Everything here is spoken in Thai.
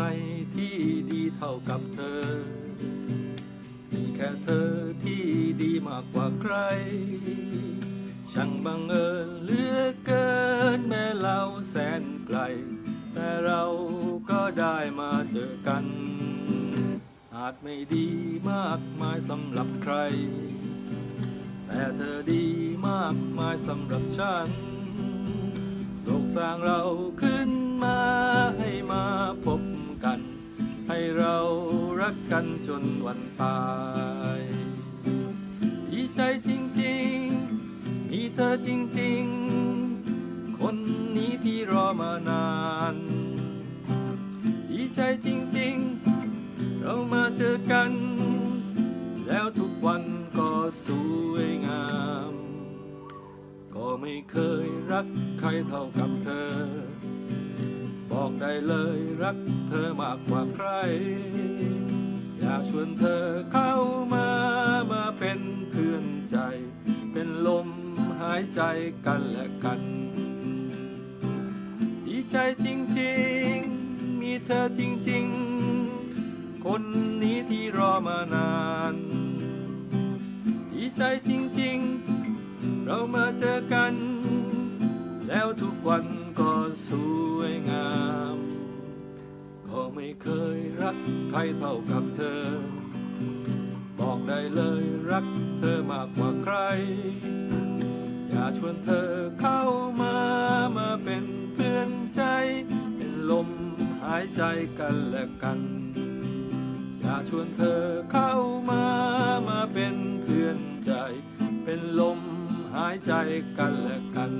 รที่ดีเท่ากับเธอ มีแค่เธอที่ดีมากกว่าใคร ช่างบังเอิญเหลือเกินแม้เราแสนไกล แต่เราก็ได้มาเจอกัน อาจไม่ดีมากมายสำหรับใคร แต่เธอดีมากมายสำหรับฉัน โลกสร้างเราขึ้น กกันจนวันตาย ดีใจจริงๆ มีเธอจริงๆ คนนี้ที่รอมานาน ดีใจจริงๆ เรามาเจอกัน แล้วทุกวันก็สวยงาม ก็ไม่เคยรักใครเท่ากับเธอ บอกได้เลยรักเธอมากกว่าใครากชวนเธอเข้ามามาเป็นเพื่อนใจ เป็นลมหายใจกันและกัน ดีใจจริงๆ มีเธอจริงๆ คนนี้ที่รอมานาน ดีใจจริงๆ เรามาเจอกัน แล้วทุกวัน ก็ไม่เคยรักใครเท่ากับเธอ บอกได้เลยรักเธอมากกว่าใคร อย่าชวนเธอเข้ามามาเป็นเพื่อนใจ เป็นลมหายใจกันและกัน อย่าชวนเธอเข้ามามาเป็นเพื่อนใจ เป็นลมหายใจกันและกัน